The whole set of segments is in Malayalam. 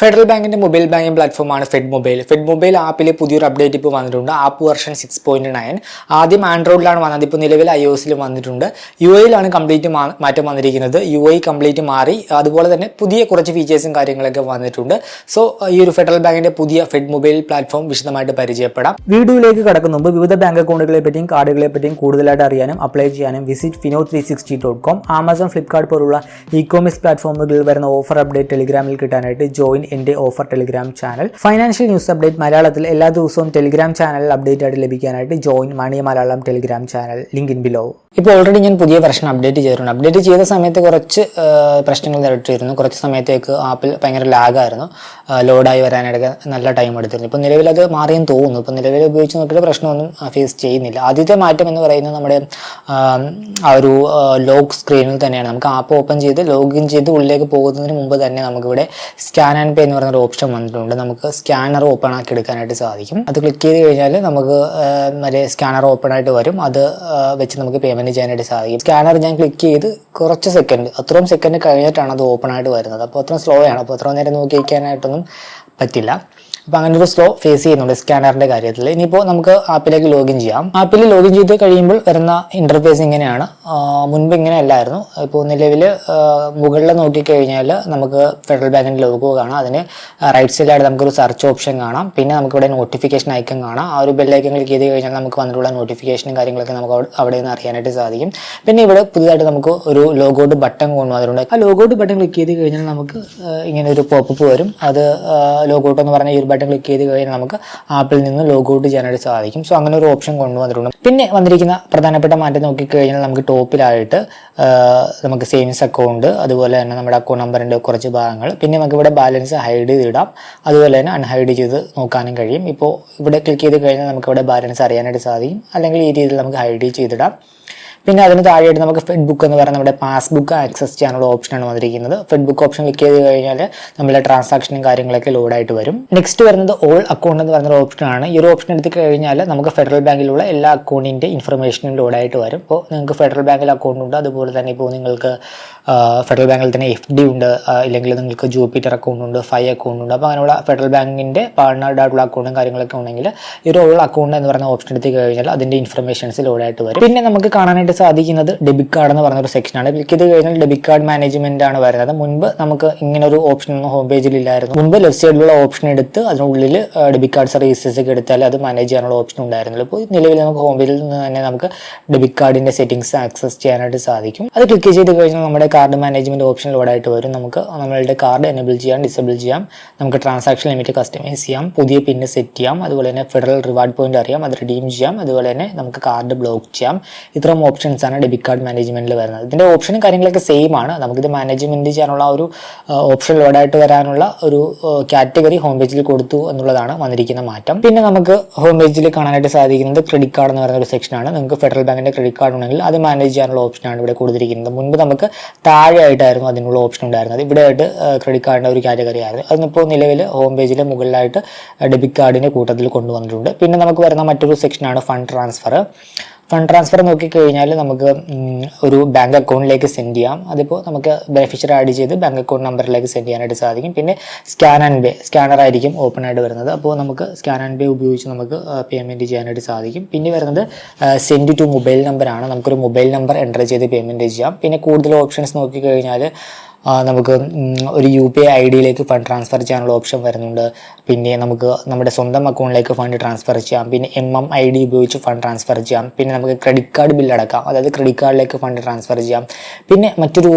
ഫെഡറൽ ബാങ്കിന്റെ മൊബൈൽ ബാങ്കിംഗ് പ്ലാറ്റ്ഫോമാണ് ഫെഡ് മൊബൈൽ. ഫെഡ് മൊബൈൽ ആപ്പിൽ പുതിയൊരു അപ്ഡേറ്റ് ഇപ്പോൾ വന്നിട്ടുണ്ട്. App version six point nine ആദ്യം ആൻഡ്രോയിഡിലാണ് വന്നത്. ഇപ്പോൾ നിലവിൽ ഐ ഒസിൽ വന്നിട്ടുണ്ട്. യു എയിലാണ് കംപ്ലീറ്റ് മാറ്റം വന്നിരിക്കുന്നത്. യു ഐ കംപ്ലീറ്റ് മാറി. അതുപോലെ തന്നെ പുതിയ കുറച്ച് ഫീച്ചേഴ്സും കാര്യങ്ങളൊക്കെ വന്നിട്ടുണ്ട്. സോ ഈ ഒരു ഫെഡറൽ ബാങ്കിന്റെ പുതിയ ഫെഡ് മൊബൈൽ പ്ലാറ്റ്ഫോം വിശദമായിട്ട് പരിചയപ്പെടാം. വീഡിയോയിലേക്ക് കടക്കുന്ന മുമ്പ് വിവിധ ബാങ്ക് അക്കൗണ്ടുകളെ പറ്റിയും കാർഡുകളെ പറ്റിയും കൂടുതലായിട്ട് അറിയാനും അപ്ലൈ ചെയ്യാനും visit Fino three sixty dot com Amazon Flipkart പോലുള്ള ഇ കോമേഴ്സ് പ്ലാറ്റ്ഫോമുകളിൽ വരുന്ന ഓഫർ അപ്ഡേറ്റ് ടെലിഗ്രാമിൽ കിട്ടാനായിട്ട് ജോയിൻ എന്റെ offer Telegram channel. Financial news update മലയാളത്തിൽ എല്ലാ ദിവസവും ടെലിഗ്രാം ചാനൽ അപ്ഡേറ്റ് ആയിട്ട് ലഭിക്കാനായിട്ട് join money Malayalam Telegram channel. Link in below ഇപ്പോൾ ഓൾറെഡി ഞാൻ പുതിയ വെർഷൻ അപ്ഡേറ്റ് ചെയ്തിട്ടുണ്ട്. അപ്ഡേറ്റ് ചെയ്ത സമയത്ത് കുറച്ച് പ്രശ്നങ്ങൾ നേരിട്ടിരുന്നു. കുറച്ച് സമയത്തേക്ക് ആപ്പിൽ ഭയങ്കര ലാഗായിരുന്നു ലോഡായി വരാനായിട്ട് നല്ല ടൈം എടുത്തിരുന്നു. ഇപ്പോൾ നിലവിൽ അത് മാറിയെന്ന് തോന്നുന്നു. ഇപ്പോൾ നിലവിൽ ഉപയോഗിച്ച് നോക്കിയിട്ട് പ്രശ്നമൊന്നും ഫേസ് ചെയ്യുന്നില്ല. ആദ്യത്തെ മാറ്റം എന്ന് പറയുന്നത് നമ്മുടെ ആ, ഒരു ലോക്ക് സ്ക്രീനിൽ തന്നെയാണ്. നമുക്ക് ആപ്പ് ഓപ്പൺ ചെയ്ത് ലോഗിൻ ചെയ്ത് ഉള്ളിലേക്ക് പോകുന്നതിന് മുമ്പ് തന്നെ നമുക്കിവിടെ സ്കാൻ ആൻഡ് പേ എന്ന് പറയുന്ന ഒരു ഓപ്ഷൻ വന്നിട്ടുണ്ട്. നമുക്ക് സ്കാനർ ഓപ്പൺ ആക്കി എടുക്കാനായിട്ട് സാധിക്കും. അത് ക്ലിക്ക് ചെയ്ത് കഴിഞ്ഞാൽ നമുക്ക് മറ്റേ സ്കാനർ ഓപ്പൺ ആയിട്ട് വരും. അത് വെച്ച് നമുക്ക് പേയ്മെന്റ് ചെയ്യാനായിട്ട് സാധിക്കും. സ്കാനർ ഞാൻ ക്ലിക്ക് ചെയ്ത് കുറച്ച് സെക്കൻഡ് അത്രയും സെക്കൻഡ് കഴിഞ്ഞിട്ടാണ് അത് ഓപ്പൺ ആയിട്ട് വരുന്നത്. അപ്പോൾ അത്രയും സ്ലോ ആണ്. അപ്പോൾ അത്രയും നേരം നോക്കി വയ്ക്കാനായിട്ടൊന്നും പറ്റില്ല. അപ്പോൾ അങ്ങനെ ഒരു സ്ലോ ഫേസ് ചെയ്യുന്നുണ്ട് സ്കാനറിന്റെ കാര്യത്തിൽ. ഇനിയിപ്പോൾ നമുക്ക് ആപ്പിലേക്ക് ലോഗിൻ ചെയ്യാം. ആപ്പിൽ ലോഗിൻ ചെയ്ത് കഴിയുമ്പോൾ വരുന്ന ഇന്റർഫേസ് ഇങ്ങനെയാണ്. മുൻപ് ഇങ്ങനെ അല്ലായിരുന്നു ഇപ്പോൾ നിലവിൽ മുകളിൽ നോക്കിക്കഴിഞ്ഞാൽ നമുക്ക് ഫെഡറൽ ബാങ്കിന്റെ ലോഗോ കാണാം. അതിന് റൈറ്റ് സൈഡിലായിട്ട് നമുക്കൊരു സെർച്ച് ഓപ്ഷൻ കാണാം. പിന്നെ നമുക്ക് ഇവിടെ നോട്ടിഫിക്കേഷൻ ഐക്കൺ കാണാം. ആ ഒരു ബെല്ലൈക്കൺ ക്ലിക്ക് ചെയ്ത് കഴിഞ്ഞാൽ നമുക്ക് വന്നിട്ടുള്ള നോട്ടിഫിക്കേഷനും കാര്യങ്ങളൊക്കെ നമുക്ക് അവിടെ- നിന്ന് അറിയാനായിട്ട് സാധിക്കും. പിന്നെ ഇവിടെ പുതിയതായിട്ട് നമുക്ക് ഒരു ലോഗോട്ട് ബട്ടൺ കൊണ്ടുവന്നിട്ടുണ്ട് ആ ലോഗോട്ട് ബട്ടൺ ക്ലിക്ക് ചെയ്ത് കഴിഞ്ഞാൽ നമുക്ക് ഇങ്ങനെ ഒരു പോപ്പപ്പ് വരും. അത് ലോഗോട്ട് എന്ന് പറഞ്ഞാൽ ഈ ഒരു ക്ലിക്ക് ചെയ്ത് കഴിഞ്ഞാൽ നമുക്ക് ആപ്പിൽ നിന്ന് ലോഗ് ഔട്ട് ചെയ്യാനായിട്ട് സാധിക്കും. സോ അങ്ങനെ ഒരു ഓപ്ഷൻ കൊണ്ടുവന്നിട്ടുണ്ട്. പിന്നെ വന്നിരിക്കുന്ന പ്രധാനപ്പെട്ട മാറ്റം നോക്കിക്കഴിഞ്ഞാൽ നമുക്ക് ടോപ്പിലായിട്ട് നമുക്ക് സേവിങ്സ് അക്കൗണ്ട് അതുപോലെ തന്നെ നമ്മുടെ അക്കൗണ്ട് നമ്പറിന്റെ കുറച്ച് ഭാഗങ്ങൾ. പിന്നെ നമുക്ക് ഇവിടെ ബാലൻസ് ഹൈഡ് ചെയ്തിടാം. അതുപോലെ തന്നെ അൺഹൈഡ് ചെയ്ത് നോക്കാനും കഴിയും. ഇപ്പോൾ ഇവിടെ ക്ലിക്ക് ചെയ്ത് കഴിഞ്ഞാൽ നമുക്ക് ഇവിടെ ബാലൻസ് അറിയാനായിട്ട് സാധിക്കും. അല്ലെങ്കിൽ ഈ രീതിയിൽ നമുക്ക് ഹൈഡ് ചെയ്തിടാം. പിന്നെ അതിന് താഴെയായിട്ട് നമുക്ക് ഫെഡ് ബുക്ക് എന്ന് പറയുന്ന നമ്മുടെ പാസ്ബുക്ക് ആക്സസ് ചെയ്യാനുള്ള ഓപ്ഷനാണ് വന്നിരിക്കുന്നത്. ഫെഡ് ബുക്ക് ഓപ്ഷൻ ക്ലിക്ക് ചെയ്ത് കഴിഞ്ഞാൽ നമ്മുടെ ട്രാൻസാക്ഷനും കാര്യങ്ങളൊക്കെ ലോഡായിട്ട് വരും. നെക്സ്റ്റ് വരുന്നത് ഓൾ അക്കൗണ്ട് എന്ന് പറയുന്ന ഓപ്ഷനാണ് ഈ ഒരു ഓപ്ഷൻ എടുത്ത് കഴിഞ്ഞാൽ നമുക്ക് ഫെഡറൽ ബാങ്കിലുള്ള എല്ലാ അക്കൗണ്ടിന്റെ ഇൻഫർമേഷനും ലോഡായിട്ട് വരും. ഇപ്പോൾ നിങ്ങൾക്ക് ഫെഡറൽ ബാങ്കിൽ അക്കൗണ്ട് ഉണ്ട്. അതുപോലെ തന്നെ ഇപ്പോൾ നിങ്ങൾക്ക് ഫെഡറൽ ബാങ്കിൽ തന്നെ എഫ് ഡി ഉണ്ട്. അല്ലെങ്കിൽ നിങ്ങൾക്ക് ജൂപ്പിറ്റർ അക്കൗണ്ട് ഉണ്ട് ഫൈ അക്കൗണ്ട് ഉണ്ട്. അപ്പോൾ അങ്ങനെയുള്ള ഫെഡറൽ ബാങ്കിന്റെ പാർട്ണർഡായിട്ടുള്ള അക്കൗണ്ടും കാര്യങ്ങളൊക്കെ ഉണ്ടെങ്കിൽ ഈ ഒരു ഓൾ അക്കൗണ്ട് എന്ന് പറയുന്ന ഓപ്ഷൻ എടുത്ത് കഴിഞ്ഞാൽ അതിന്റെ ഇൻഫർമേഷൻസ് ലോഡായിട്ട് വരും. പിന്നെ നമുക്ക് കാണാനായിട്ട് സാധിക്കുന്നത് ഡെബിറ്റ് കാർഡ് എന്ന് പറഞ്ഞൊരു സെക്ഷനാണ് ക്ലിക്ക് ചെയ്ത് കഴിഞ്ഞാൽ ഡെബിറ്റ് കാർഡ് മാനേജ്മെന്റ് ആണ് വരുന്നത്. മുൻപ് നമുക്ക് ഇങ്ങനെ ഒരു ഓപ്ഷൻ ഒന്നും ഹോം പേജിൽ ഇല്ലായിരുന്നു. മുൻപ് ലെഫ്റ്റ് സൈഡിലുള്ള ഓപ്ഷൻ എടുത്ത് അതിനുള്ളിൽ ഡെബിറ്റ് കാർഡ് സർവീസസ് ഒക്കെ എടുത്താൽ അത് മാനേജ് ചെയ്യാനുള്ള ഓപ്ഷൻ ഉണ്ടായിരുന്നില്ല ഇപ്പോൾ നിലവിൽ നമുക്ക് ഹോം പേജിൽ നിന്ന് തന്നെ നമുക്ക് ഡെബിറ്റ് കാർഡിന്റെ സെറ്റിംഗ്സ് ആക്സസ് ചെയ്യാനായിട്ട് സാധിക്കും. അത് ക്ലിക്ക് ചെയ്ത് കഴിഞ്ഞാൽ നമ്മുടെ കാർഡ് മാനേജ്മെന്റ് ഓപ്ഷൻ ലോഡായിട്ട് വരും. നമുക്ക് നമ്മളുടെ കാർഡ് എനേബിൾ ചെയ്യാം ഡിസേബിൾ ചെയ്യാം. നമുക്ക് ട്രാൻസാക്ഷൻ ലിമിറ്റ് കസ്റ്റമൈസ് ചെയ്യാം. പുതിയ പിന്ന് സെറ്റ് ചെയ്യാം. അതുപോലെ തന്നെ ഫെഡറൽ റിവാർഡ് പോയിന്റ് അറിയാം. അത് റിഡീം ചെയ്യാം. അതുപോലെ തന്നെ നമുക്ക് കാർഡ് ബ്ലോക്ക് ചെയ്യാം. ഇത്രയും ഓപ്ഷൻസ് ആണ് ഡെബിറ്റ് കാർഡ് മാനേജ്മെന്റിൽ വരുന്നത്. ഇതിന്റെ ഓപ്ഷനും കാര്യങ്ങളൊക്കെ സെയിം ആണ്. നമുക്കിത് മാനേജ്മെന്റ് ചെയ്യാനുള്ള ഒരു ഓപ്ഷൻ ലോഡായിട്ട് വരാനുള്ള ഒരു കാറ്റഗറി ഹോം പേജിൽ കൊടുത്തു എന്നുള്ളതാണ് വന്നിരിക്കുന്ന മാറ്റം. പിന്നെ നമുക്ക് ഹോം പേജിൽ കാണാനായിട്ട് സാധിക്കുന്നത് ക്രെഡിറ്റ് കാർഡ് എന്ന് പറയുന്ന ഒരു സെക്ഷനാണ് നിങ്ങൾക്ക് ഫെഡറൽ ബാങ്കിന്റെ ക്രെഡിറ്റ് കാർഡ് ഉണ്ടെങ്കിൽ അത് മാനേജ് ചെയ്യാനുള്ള ഓപ്ഷനാണ് ഇവിടെ കൊടുത്തിരിക്കുന്നത്. മുൻപ് നമുക്ക് താഴെയായിട്ടായിരുന്നു അതിനുള്ള ഓപ്ഷൻ ഉണ്ടായിരുന്നത്. ഇവിടെ ആയിട്ട് ക്രെഡിറ്റ് കാർഡിന്റെ ഒരു കാറ്റഗറി ആയിരുന്നു. അതിനിപ്പോൾ നിലവിൽ ഹോം പേജിലെ മുകളിലായിട്ട് ഡെബിറ്റ് കാർഡിന്റെ കൂട്ടത്തിൽ കൊണ്ടുവന്നിട്ടുണ്ട്. പിന്നെ നമുക്ക് വരുന്ന മറ്റൊരു സെക്ഷനാണ് ഫണ്ട് ട്രാൻസ്ഫർ ഫണ്ട് ട്രാൻസ്ഫർ നോക്കിക്കഴിഞ്ഞാൽ നമുക്ക് ഒരു ബാങ്ക് അക്കൗണ്ടിലേക്ക് സെൻഡ് ചെയ്യാം. അതിപ്പോൾ നമുക്ക് ബെനിഫിഷ്യറി ആഡ് ചെയ്ത് ബാങ്ക് അക്കൗണ്ട് നമ്പറിലേക്ക് സെൻഡ് ചെയ്യാനായിട്ട് സാധിക്കും. പിന്നെ സ്കാൻ ആൻഡ് പേ സ്കാനർ ആയിരിക്കും ഓപ്പൺ ആയിട്ട് വരുന്നത്. അപ്പോൾ നമുക്ക് സ്കാൻ ആൻഡ് പേ ഉപയോഗിച്ച് നമുക്ക് പേയ്മെന്റ് ചെയ്യാനായിട്ട് സാധിക്കും. പിന്നെ വരുന്നത് സെൻഡ് ടു മൊബൈൽ നമ്പറാണ് നമുക്കൊരു മൊബൈൽ നമ്പർ എന്റർ ചെയ്ത് പേയ്മെന്റ് ചെയ്യാം. പിന്നെ കൂടുതൽ ഓപ്ഷൻസ് നോക്കിക്കഴിഞ്ഞാൽ നമുക്ക് ഒരു യു പി ഐ ഐ ഡിയിലേക്ക് ഫണ്ട് ട്രാൻസ്ഫർ ചെയ്യാനുള്ള ഓപ്ഷൻ വരുന്നുണ്ട്. പിന്നെ നമുക്ക് നമ്മുടെ സ്വന്തം അക്കൗണ്ടിലേക്ക് ഫണ്ട് ട്രാൻസ്ഫർ ചെയ്യാം. പിന്നെ എം എം ഐ ഡി ഉപയോഗിച്ച് ഫണ്ട് ട്രാൻസ്ഫർ ചെയ്യാം. പിന്നെ നമുക്ക് ക്രെഡിറ്റ് കാർഡ് ബില്ല് അടക്കാം. അതായത് ക്രെഡിറ്റ് കാർഡിലേക്ക് ഫണ്ട് ട്രാൻസ്ഫർ ചെയ്യാം. പിന്നെ മറ്റൊരു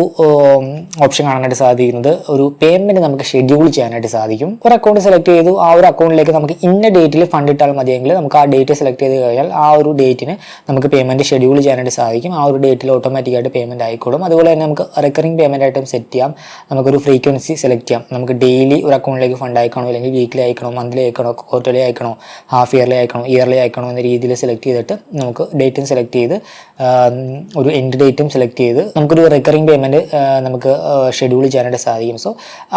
ഓപ്ഷൻ കാണാനായിട്ട് സാധിക്കുന്നത് ഒരു പേയ്മെന്റ് നമുക്ക് ഷെഡ്യൂൾ ചെയ്യാനായിട്ട് സാധിക്കും. ഒരു അക്കൗണ്ട് സെലക്ട് ചെയ്തു. ആ ഒരു അക്കൗണ്ടിലേക്ക് നമുക്ക് ഇന്ന ഡേറ്റിൽ ഫണ്ട് ഇട്ടാൽ മതിയെങ്കിൽ നമുക്ക് ആ ഡേറ്റ് സെലക്ട് ചെയ്ത് കഴിഞ്ഞാൽ ആ ഒരു ഡേറ്റിന് നമുക്ക് പേയ്മെന്റ് ഷെഡ്യൂൾ ചെയ്യാനായിട്ട് സാധിക്കും. ആ ഒരു ഡേറ്റിൽ ഓട്ടോമാറ്റിക്കായിട്ട് പേയ്മെന്റ് ആയിക്കോളും. അതുപോലെ തന്നെ നമുക്ക് റിക്കറിംഗ് പേയ്മെന്റ് ആയിട്ടും സെറ്റ് ചെയ്യാം. നമുക്കൊരു ഫ്രീക്വൻസി സെലക്ട് ചെയ്യാം. നമുക്ക് ഡെയിലി ഒരു അക്കൗണ്ടിലേക്ക് ഫണ്ട് അയക്കണോ അല്ലെങ്കിൽ വീക്കിലി അയക്കണോ മന്ത്ലി അയക്കണോ ക്വാർട്ടർലി അയക്കണോ ഹാഫ് ഇയർലി അയക്കണോ ഇയർലി അയക്കണോ എന്ന രീതിയിൽ സെലക്ട് ചെയ്തിട്ട് നമുക്ക് ഡേറ്റും സെലക്ട് ചെയ്ത് ഒരു എൻഡ് ഡേറ്റും സെലക്ട് ചെയ്ത് നമുക്കൊരു റിക്കറിംഗ് പേയ്മെന്റ് നമുക്ക് ഷെഡ്യൂൾ ചെയ്യാനായിട്ട് സാധിക്കും. സോ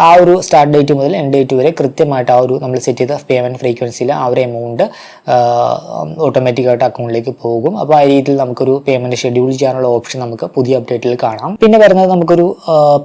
ആ ഒരു സ്റ്റാർട്ട് ഡേറ്റ് മുതൽ എൻഡ് ഡേറ്റ് വരെ കൃത്യമായിട്ട് ആ ഒരു നമ്മൾ സെറ്റ് ചെയ്ത പേയ്മെന്റ് ഫ്രീക്വൻസിയിൽ ആ ഒരു എമൗണ്ട് ഓട്ടോമാറ്റിക്കായിട്ട് അക്കൗണ്ടിലേക്ക് പോകും. അപ്പോൾ ആ രീതിയിൽ നമുക്കൊരു പേയ്മെന്റ് ഷെഡ്യൂൾ ചെയ്യാനുള്ള ഓപ്ഷൻ നമുക്ക് പുതിയ അപ്ഡേറ്റിൽ കാണാം. പിന്നെ വരുന്നത് നമുക്കൊരു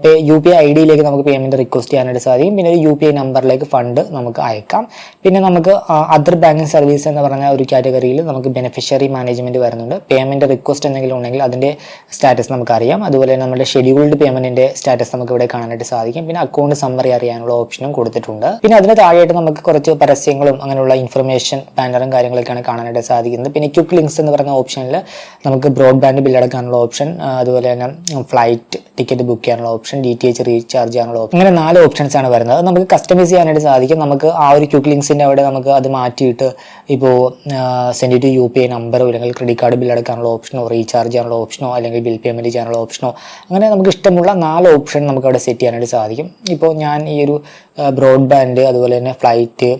pay U P I I ഡിയിലേക്ക് നമുക്ക് പേയ്മെന്റ് റിക്വസ്റ്റ് ചെയ്യാനായിട്ട് സാധിക്കും. പിന്നെ ഒരു യു പി ഐ നമ്പറിലേക്ക് ഫണ്ട് നമുക്ക് അയക്കാം. പിന്നെ നമുക്ക് അതർ ബാങ്കിങ് സർവീസ് എന്ന് പറഞ്ഞ ഒരു കാറ്റഗറിയിൽ നമുക്ക് ബെനിഫിഷ്യറി മാനേജ്മെന്റ് വരുന്നുണ്ട്. പേയ്മെന്റ് റിക്വസ്റ്റ് എന്തെങ്കിലും ഉണ്ടെങ്കിൽ അതിന്റെ സ്റ്റാറ്റസ് നമുക്കറിയാം. അതുപോലെ നമ്മുടെ ഷെഡ്യൂൾഡ് പേയ്മെന്റിന്റെ സ്റ്റാറ്റസ് നമുക്ക് ഇവിടെ കാണാനായിട്ട് സാധിക്കും. പിന്നെ അക്കൗണ്ട് സമ്മറി അറിയാനുള്ള ഓപ്ഷനും കൊടുത്തിട്ടുണ്ട്. പിന്നെ അതിന് താഴെയായിട്ട് നമുക്ക് കുറച്ച് പരസ്യങ്ങളും അങ്ങനെയുള്ള ഇൻഫർമേഷൻ ബാനറും കാര്യങ്ങളൊക്കെയാണ് കാണാനായിട്ട് സാധിക്കുന്നത്. പിന്നെ ക്യുക്ക് ലിങ്ക്സ് എന്ന് പറഞ്ഞ ഓപ്ഷനിൽ നമുക്ക് ബ്രോഡ്ബാൻഡ് ബില്ലടക്കാനുള്ള ഓപ്ഷൻ അതുപോലെ തന്നെ ഫ്ലൈറ്റ് ടിക്കറ്റ് ബുക്ക് ചെയ്യാനുള്ള option D T H recharge ചെയ്യാനുള്ള ഓപ്ഷൻ ഇങ്ങനെ നാല് ഓപ്ഷൻസ് ആണ് വരുന്നത്. അത് നമുക്ക് കസ്റ്റമൈസ് ചെയ്യാനായിട്ട് സാധിക്കും. നമുക്ക് ആ ഒരു ക്യൂക്ക് ലിങ്ക്സിന്റെ അവിടെ നമുക്ക് അത് മാറ്റിയിട്ട് ഇപ്പോൾ send to U P I നമ്പറോ അല്ലെങ്കിൽ ക്രെഡിറ്റ് കാർഡ് ബിൽ അടക്കാനുള്ള ഓപ്ഷനോ റീചാർജ് ചെയ്യാനുള്ള ഓപ്ഷനോ അല്ലെങ്കിൽ ബിൽ പേയ്മെന്റ് ചെയ്യാനുള്ള ഓപ്ഷനോ അങ്ങനെ നമുക്ക് ഇഷ്ടമുള്ള നാല് ഓപ്ഷൻ നമുക്ക് അവിടെ സെറ്റ് ചെയ്യാനായിട്ട് സാധിക്കും. ഇപ്പോൾ ഞാൻ ഈ ഒരു ബ്രോഡ്ബാൻഡ് അതുപോലെ തന്നെ flight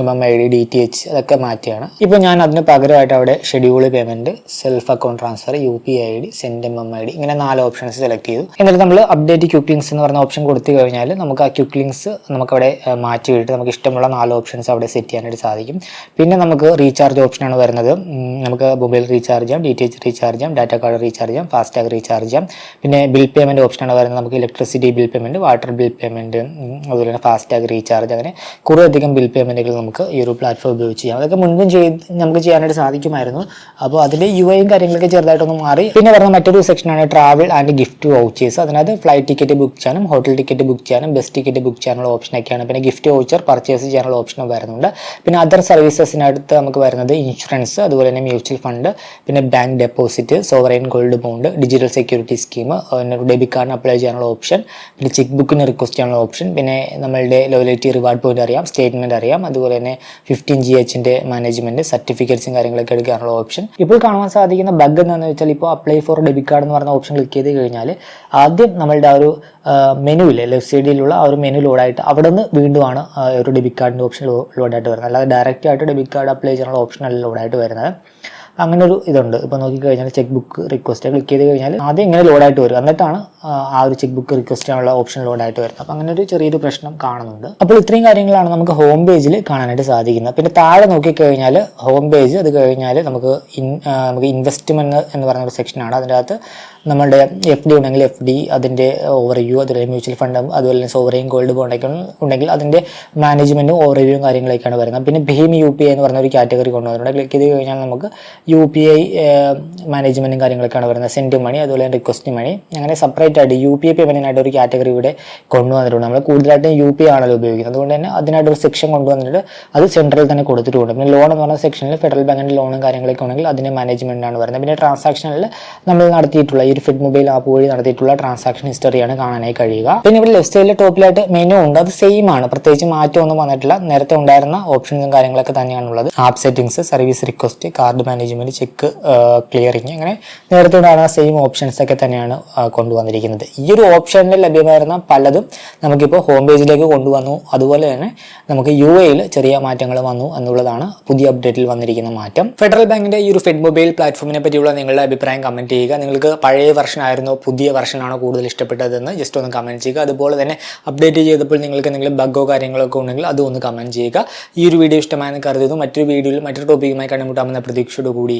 M I D D T H അതൊക്കെ മാറ്റിയാണ്. ഇപ്പോൾ ഞാൻ അതിന് പകരമായിട്ട് അവിടെ schedule payment self account transfer U P I D send M M I D ഇങ്ങനെ നാല് ഓപ്ഷൻസ് സെലക്ട് ചെയ്തു. എന്നിട്ട് നമ്മൾ അപ്ഡേറ്റ് ക്യുക്ക് ലിങ്ക്സ് എന്ന് പറഞ്ഞ ഓപ്ഷൻ കൊടുത്തു കഴിഞ്ഞാൽ നമുക്ക് ആ ക്യുക്ക് ലിങ്ക്സ് നമുക്കവിടെ മാറ്റി വിട്ട് നമുക്ക് ഇഷ്ടമുള്ള നാല് ഓപ്ഷൻസ് അവിടെ സെറ്റ് ചെയ്യാനായിട്ട് സാധിക്കും. പിന്നെ നമുക്ക് റീചാർജ് ഓപ്ഷനാണ് വരുന്നത്. നമുക്ക് മൊബൈൽ റീചാർജ് ചെയ്യാം ഡി ടി എച്ച് റീചാർജ് ചെയ്യാം ഡാറ്റ കാർഡ് റീചാർജ് ചെയ്യാം ഫാസ്റ്റാഗ് റീചാർജ് ചെയ്യാം. പിന്നെ ബിൽ പേയ്മെന്റ് ഓപ്ഷനാണ് വരുന്നത്. നമുക്ക് electricity bill payment water bill payment അതുപോലെ തന്നെ ഫാസ്റ്റാഗ് റീചാർജ് അങ്ങനെ കുറേ അധികം ബിൽ പേയ്മെന്റുകൾ നമുക്ക് ഈ ഒരു പ്ലാറ്റ്ഫോം ഉപയോഗിച്ച് ചെയ്യാം. അതൊക്കെ മുൻപും ചെയ്ത് നമുക്ക് ചെയ്യാനായിട്ട് സാധിക്കുമായിരുന്നു. അപ്പോൾ അതിന്റെ യു ഐയും കാര്യങ്ങളൊക്കെ ചെറുതായിട്ടൊന്ന് മാറി. പിന്നെ വരുന്ന മറ്റൊരു സെക്ഷനാണ് ട്രാവൽ ആൻഡ് ഗിഫ്റ്റ് വൗച്ചേഴ്സ് അതിനകത്ത് ഫ്ലൈറ്റ് ടിക്കറ്റ് ബുക്ക് ചെയ്യാനും ഹോട്ടൽ ടിക്കറ്റ് ബുക്ക് ചെയ്യാനും ബസ് ടിക്കറ്റ് ബുക്ക് ചെയ്യാനുള്ള ഓപ്ഷനൊക്കെയാണ് പിന്നെ ഗിഫ്റ്റ് വൗച്ചർ പർച്ചേസ് ചെയ്യാനുള്ള ഓപ്ഷനും വരുന്നുണ്ട്. പിന്നെ അതർ സർവീസസിനടുത്ത് നമുക്ക് വരുന്നത് ഇൻഷുറൻസ് അതുപോലെ തന്നെ മ്യൂച്വൽ ഫണ്ട് പിന്നെ bank deposit sovereign gold bond digital security scheme debit card apply ചെയ്യാനുള്ള ഓപ്ഷൻ പിന്നെ ചെക്ക് ബുക്കിന് റിക്വസ്റ്റ് ചെയ്യാനുള്ള ഓപ്ഷൻ പിന്നെ നമ്മളുടെ ലോയലിറ്റി റിവാർഡ് പോയിന്റ് അറിയാം സ്റ്റേറ്റ്മെന്റ് അറിയാം അതുപോലെ തന്നെ ഫിഫ്റ്റീൻ ജി എച്ചിന്റെ മാനേജ്മെന്റ് സർട്ടിഫിക്കറ്റ്സും കാര്യങ്ങളൊക്കെ എടുക്കാനുള്ള ഓപ്ഷൻ ഇപ്പോൾ കാണാൻ സാധിക്കുന്ന ബഗ് എന്താണെന്ന് വെച്ചാൽ ഇപ്പോൾ അപ്ലൈ ഫോർ ഡെബിറ്റ് കാർഡ് എന്ന് പറഞ്ഞ ഓപ്ഷൻ ക്ലിക്ക് ചെയ്ത് കഴിഞ്ഞാൽ ആദ്യം നമ്മളുടെ ആ ഒരു മെനുവിലെ ലെഫ്റ്റ് സൈഡിലുള്ള ആ ഒരു മെനു ലോഡായിട്ട് അവിടെ നിന്ന് വീണ്ടുമാണ് ഒരു ഡെബിറ്റ് കാർഡിന്റെ ഓപ്ഷൻ ലോഡായിട്ട് വരുന്നത്. അല്ലാതെ ഡയറക്റ്റ് ആയിട്ട് ഡെബിറ്റ് കാർഡ് അപ്ലൈ ചെയ്യാനുള്ള ഓപ്ഷൻ അല്ല ലോഡായിട്ട് വരുന്നത്. അങ്ങനെ ഒരു ഇതുണ്ട്. ഇപ്പോൾ നോക്കിക്കഴിഞ്ഞാൽ ചെക്ക് ബുക്ക് റിക്വസ്റ്റ് ക്ലിക്ക് ചെയ്ത് കഴിഞ്ഞാൽ ആദ്യം ഇങ്ങനെ ലോഡായിട്ട് വരും. എന്നിട്ടാണ് ആ, ഒരു ചെക്ക് ബുക്ക് റിക്വസ്റ്റ് ചെയ്യാനുള്ള ഓപ്ഷൻ ലോഡായിട്ട് വരുന്നത്. അപ്പോൾ അങ്ങനെ ഒരു ചെറിയൊരു പ്രശ്നം കാണുന്നുണ്ട്. അപ്പോൾ ഇത്രയും കാര്യങ്ങളാണ് നമുക്ക് ഹോം പേജിൽ കാണാനായിട്ട് സാധിക്കുന്നത്. പിന്നെ താഴെ നോക്കിക്കഴിഞ്ഞാൽ ഹോം പേജ് അത് കഴിഞ്ഞാൽ നമുക്ക് ഇൻ നമുക്ക് ഇൻവെസ്റ്റ്മെന്റ് എന്ന് പറയുന്ന ഒരു സെക്ഷനാണ് അതിന്റെ അകത്ത് നമ്മുടെ എഫ് ഡി ഉണ്ടെങ്കിൽ എഫ് ഡി അതിന്റെ ഓവർവ്യൂ അതുപോലെ മ്യൂച്വൽ ഫണ്ടും അതുപോലെ തന്നെ സോവറയും ഗോൾഡ് ബോണ്ടൊക്കെ ഉണ്ടെങ്കിൽ അതിന്റെ മാനേജ്മെന്റും ഓവർവ്യൂവും കാര്യങ്ങളൊക്കെയാണ് വരുന്നത്. പിന്നെ ഭീം യു പി ഐ എന്ന് പറഞ്ഞ ഒരു കാറ്റഗറി കൊണ്ടുവന്നിട്ടുണ്ട്. ക്ലിക്ക് ചെയ്ത് കഴിഞ്ഞാൽ നമുക്ക് യു പി ഐ മാനേജ്മെന്റും കാര്യങ്ങളൊക്കെയാണ് വരുന്നത്. സെൻഡ് മണി അതുപോലെ തന്നെ റിക്വസ്റ്റ് മണി അങ്ങനെ സെപ്പറേറ്റ് ആയിട്ട് യു പി ഐ പേയ്മെന്റിനായിട്ട് ഒരു കാറ്റഗറി ഇവിടെ കൊണ്ടുവന്നിട്ടുണ്ട്. നമ്മൾ കൂടുതലായിട്ടും യു പി ആണല്ലോ ഉപയോഗിക്കുന്നത്. അതുകൊണ്ട് തന്നെ അതിനായിട്ട് ഒരു സെക്ഷൻ കൊണ്ടുവന്നിട്ട് അത് സെൻട്രൽ തന്നെ കൊടുത്തിട്ടുണ്ട്. പിന്നെ ലോൺ എന്ന് പറഞ്ഞ സെക്ഷനിൽ ഫെഡറൽ ബാങ്കിന്റെ ലോണും കാര്യങ്ങളൊക്കെ ഉണ്ടെങ്കിൽ അതിന്റെ മാനേജ്മെന്റാണ് വരുന്നത്. പിന്നെ ട്രാൻസാക്ഷനിൽ നമ്മൾ നടത്തിയിട്ടുള്ള ഈ ഒരു ഫിറ്റ് മൊബൈൽ ആപ്പ് വഴി നടത്തിയിട്ടുള്ള ട്രാൻസാക്ഷൻ ഹിസ്റ്ററിയാണ് കാണാനായി കഴിയുക. പിന്നെ ഇവിടെ ലെഫ്റ്റ് സൈഡിലെ ടോപ്പിലായിട്ട് മെനു ഉണ്ട്. അത് സെയിം ആണ്. പ്രത്യേകിച്ച് മാറ്റമൊന്നും വന്നിട്ടില്ല. നേരത്തെ ഉണ്ടായിരുന്ന ഓപ്ഷൻസും കാര്യങ്ങളൊക്കെ തന്നെയാണ് ഉള്ളത്. App settings service request card management cheque clearing അങ്ങനെ നേരത്തെ ഉണ്ടായിരുന്ന സെയിം ഓപ്ഷൻസ് ഒക്കെ തന്നെയാണ് കൊണ്ടുവന്നിരിക്കുന്നത്. ഈ ഒരു ഓപ്ഷനിൽ ലഭ്യമായിരുന്ന പലതും നമുക്കിപ്പോൾ ഹോം പേജിലേക്ക് കൊണ്ടുവന്നു. അതുപോലെ തന്നെ നമുക്ക് യു എയിൽ ചെറിയ മാറ്റങ്ങൾ വന്നു എന്നുള്ളതാണ് പുതിയ അപ്ഡേറ്റിൽ വന്നിരിക്കുന്ന മാറ്റം. ഫെഡറൽ ബാങ്കിന്റെ ഈ ഒരു ഫെഡ് മൊബൈൽ പ്ലാറ്റ്ഫോമിനെ പറ്റിയുള്ള നിങ്ങളുടെ അഭിപ്രായം കമന്റ് ചെയ്യുക. നിങ്ങൾക്ക് പഴയ വെർഷൻ ആയിരുന്നോ പുതിയ വെർഷനാണോ കൂടുതൽ ഇഷ്ടപ്പെട്ടതെന്ന് ജസ്റ്റ് ഒന്ന് കമന്റ് ചെയ്യുക. അതുപോലെ തന്നെ അപ്ഡേറ്റ് ചെയ്തപ്പോൾ നിങ്ങൾക്ക് എന്തെങ്കിലും ബഗ്ഗോ കാര്യങ്ങളൊക്കെ ഉണ്ടെങ്കിൽ അതും ഒന്ന് കമന്റ് ചെയ്യുക. ഈ ഒരു വീഡിയോ ഇഷ്ടമായെന്ന് കരുതുന്നു. മറ്റൊരു വീഡിയോയിൽ മറ്റൊരു ടോപ്പിക്കുമായി കണ്ടുമുട്ടാമെന്ന പ്രതീക്ഷയോടുകൂടി.